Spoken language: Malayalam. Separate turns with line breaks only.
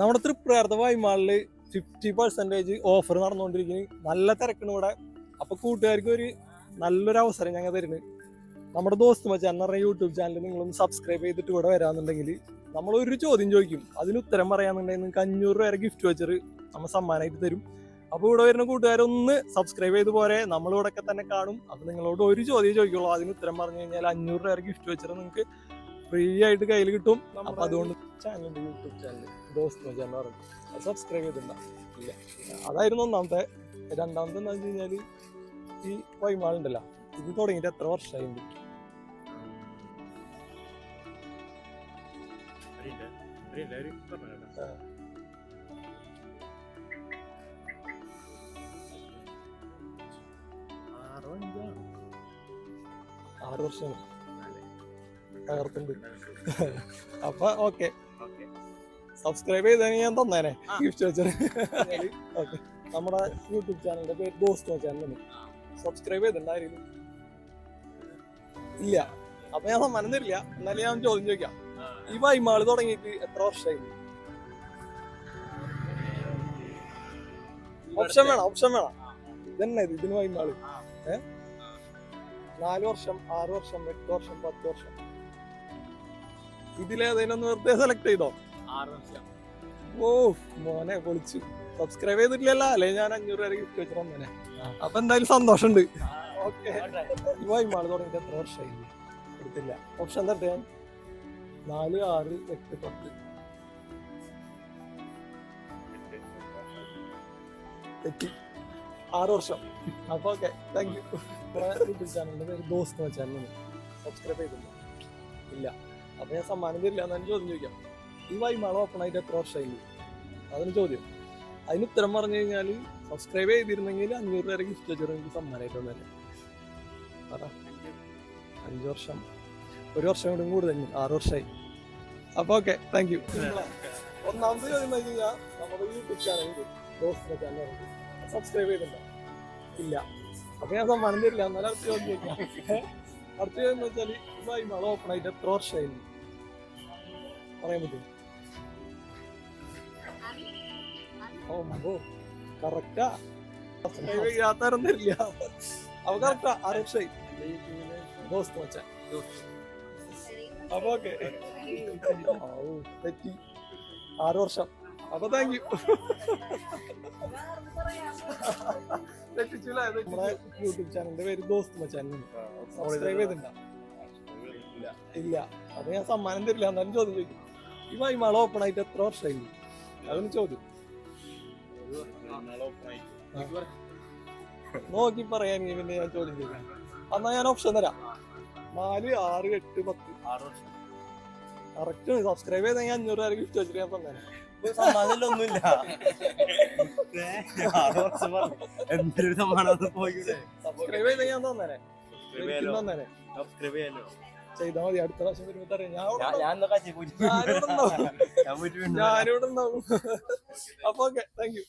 നമ്മുടെ തൃപ്രയാർത്ത വൈമാളിൽ ഫിഫ്റ്റി പെർസെന്റേജ് ഓഫർ നടന്നുകൊണ്ടിരിക്കുന്നു. നല്ല തിരക്കാണ് ഇവിടെ. അപ്പൊ കൂട്ടുകാർക്ക് ഒരു നല്ലൊരു അവസരം ഞങ്ങൾ തരുന്നത് നമ്മുടെ ദോസ്ത് മച്ചാൻ യൂട്യൂബ് ചാനൽ നിങ്ങളൊന്ന് സബ്സ്ക്രൈബ് ചെയ്തിട്ട് ഇവിടെ വരാന്നുണ്ടെങ്കിൽ നമ്മൾ ഒരു ചോദ്യം ചോദിക്കും. അതിന് ഉത്തരം പറയാന്നുണ്ടെങ്കിൽ നിങ്ങൾക്ക് അഞ്ഞൂറ് രൂപ വരെ ഗിഫ്റ്റ് വെച്ചർ നമ്മൾ സമ്മാനമായിട്ട് തരും. അപ്പോൾ ഇവിടെ വരുന്ന കൂട്ടുകാരൊന്ന് സബ്സ്ക്രൈബ് ചെയ്ത് പോരെ. നമ്മളിവിടെ ഒക്കെ തന്നെ കാണും. അപ്പോൾ നിങ്ങളോട് ഒരു ചോദ്യം ചോദിക്കുള്ളൂ. അതിന് ഉത്തരം പറഞ്ഞു കഴിഞ്ഞാൽ അഞ്ഞൂറ് രൂപ വരെ ഗിഫ്റ്റ് വെച്ചർ നിങ്ങൾക്ക് ഫ്രീ ആയിട്ട് കയ്യിൽ കിട്ടും. അപ്പൊ അതുകൊണ്ട് ചാനലിന്റെ യൂട്യൂബ് ചാനൽ ദോസ്ത് മച്ചാൻ എന്ന് പറഞ്ഞു. അത് സബ്സ്ക്രൈബ് ചെയ്തിട്ടുണ്ടോ ഇല്ല. അതായിരുന്നു ഒന്നാമത്തെ. രണ്ടാമത്തെ എന്താ വെച്ച് കഴിഞ്ഞാൽ ഈ വൈമാളുണ്ടല്ലോ ഇത് തുടങ്ങിയിട്ട് എത്ര വർഷമായിട്ടുണ്ട്
പറഞ്ഞോ ആറോ
ആറ് വർഷം തകർത്തുണ്ട് അപ്പൊ ഓക്കെ. സബ്സ്ക്രൈബ് ചെയ്ത് ഞാൻ തന്നേനെ. ഗിഫ്റ്റ് വെച്ചത് ഓക്കെ. നമ്മുടെ യൂട്യൂബ് ചാനലിന്റെ പേര് ദോസ്തോ ചാനലാണ് സബ്സ്ക്രൈബ് ചെയ്തിട്ടുണ്ടായിരുന്നു. ഇല്ല. അപ്പൊ ഞാൻ സമ്മാനം തരില്ല എന്നാലും ഞാൻ ചോദ്യം ചോദിക്കാം. ഈ വൈമാൾ തുടങ്ങിയിട്ട് എത്ര വർഷമായി? ഓപ്ഷൻ വേണം ഓപ്ഷൻ വേണം. ഇതന്നെ ഇത് ഇതിന് വൈമാൾ. ഏഹ് നാല് വർഷം ആറ് വർഷം എട്ട് വർഷം പത്ത് വർഷം. ഇതിലേതേലും ഒന്ന് വെറുതെ സെലക്ട് ചെയ്തോ? ഓ മോനെ പൊളിച്ചു സബ്സ്ക്രൈബ് ചെയ്തിട്ടില്ലല്ലോ? അല്ലെ ഞാൻ അഞ്ഞൂറ് വരെ ഗിഫ്റ്റ് വെച്ചിട്ട് വന്നേനെ. അപ്പൊ എന്തായാലും സന്തോഷമുണ്ട്. ഓക്കെ. തുടങ്ങിയിട്ട് എത്ര വർഷമായി? എടുത്തില്ല. ഓപ്ഷൻ എന്താ ഞാൻ നാല് ആറ് എട്ട് പത്ത്. തെറ്റി. ആറ് വർഷം. അപ്പൊ ഓക്കെ. താങ്ക് യു യൂട്യൂബ് ചാനലിന്റെ പേര് ദോസ്ത് ചാനലാണ് സബ്സ്ക്രൈബ് ചെയ്തില്ല ഇല്ല. അപ്പൊ ഞാൻ സമ്മാനം തരില്ല എന്നാലും ചോദ്യം ചോദിക്കാം. ഈ വൈമാള ഓപ്പൺ ആയിട്ട് എത്ര വർഷമായി അതിന് ചോദ്യം. അതിന് ഉത്തരം പറഞ്ഞു കഴിഞ്ഞാൽ സബ്സ്ക്രൈബ് ചെയ്തിരുന്നെങ്കിൽ അഞ്ഞൂറ് രൂപ ഗിഫ്റ്റ് വെച്ചാൽ എനിക്ക് സമ്മാനമായിട്ട് വന്നേനെ പറ. അഞ്ച് വർഷം. ഒരു വർഷം കൂടി കൂടുതൽ ആറ് വർഷമായി അപ്പൊ ഓക്കെ താങ്ക് യു ഒന്നാമത് ചോദ്യം സബ്സ്ക്രൈബ് ഇല്ല. അപ്പൊ ഞാൻ സമ്മാനം തരില്ല എന്നാലും അടുത്ത ചോദ്യം ചോദിക്കാം? അടുത്ത ചോദ്യം ഓപ്പൺ ആയിട്ട് എത്ര വർഷമായി പറയാൻ പറ്റും. ഓ മോ കറക്റ്റാ തരില്ല. ആറ് വർഷമായി ദോസ്ത് മച്ചാൻ അപ്പൊ ഓക്കെ തെറ്റി. ആറ് വർഷം. അപ്പൊ താങ്ക് യു തെറ്റിച്ചില്ല? നമ്മുടെ യൂട്യൂബ് ചാനലിന്റെ പേര് ദോസ്ത് മച്ചാൻ സബ്സ്ക്രൈബ് ചെയ്തിട്ടുണ്ടോ? ഇല്ല. അത് ഞാൻ സമ്മാനം തരില്ല. എന്നാലും ചോദ്യം ചോദിക്കും. ഈ മള ഓപ്പൺ ആയിട്ട് എത്ര വർഷമായി? അതൊന്ന് ചോദ്യം നോക്കി പറയാൻ പിന്നെ ഞാൻ ചോദ്യം ചെയ്തു എന്നാ ഞാൻ ഓപ്ഷൻ തരാം. നാല് ആറ് എട്ട് പത്ത്.
ആറ് വർഷം
കറക്റ്റ് സബ്സ്ക്രൈബ് ചെയ്തെങ്കിൽ അഞ്ഞൂറ് രൂപ ഗിഫ്റ്റ് വെച്ചിട്ട് ഞാൻ തന്നെ
പറഞ്ഞു എന്തൊരു സമ്മാനം
സബ്സ്ക്രൈബ് ചെയ്തെങ്കിൽ ഞാൻ തന്നെ
സബ്സ്ക്രൈബ് ചെയ്യാലോ?
ചെയ്താൽ മതി. അടുത്ത പ്രാവശ്യം വരുമ്പോ തരാം. ഞാൻ ഞാനിവിടെ ഉണ്ടാവും അപ്പൊ ഓക്കെ താങ്ക് യു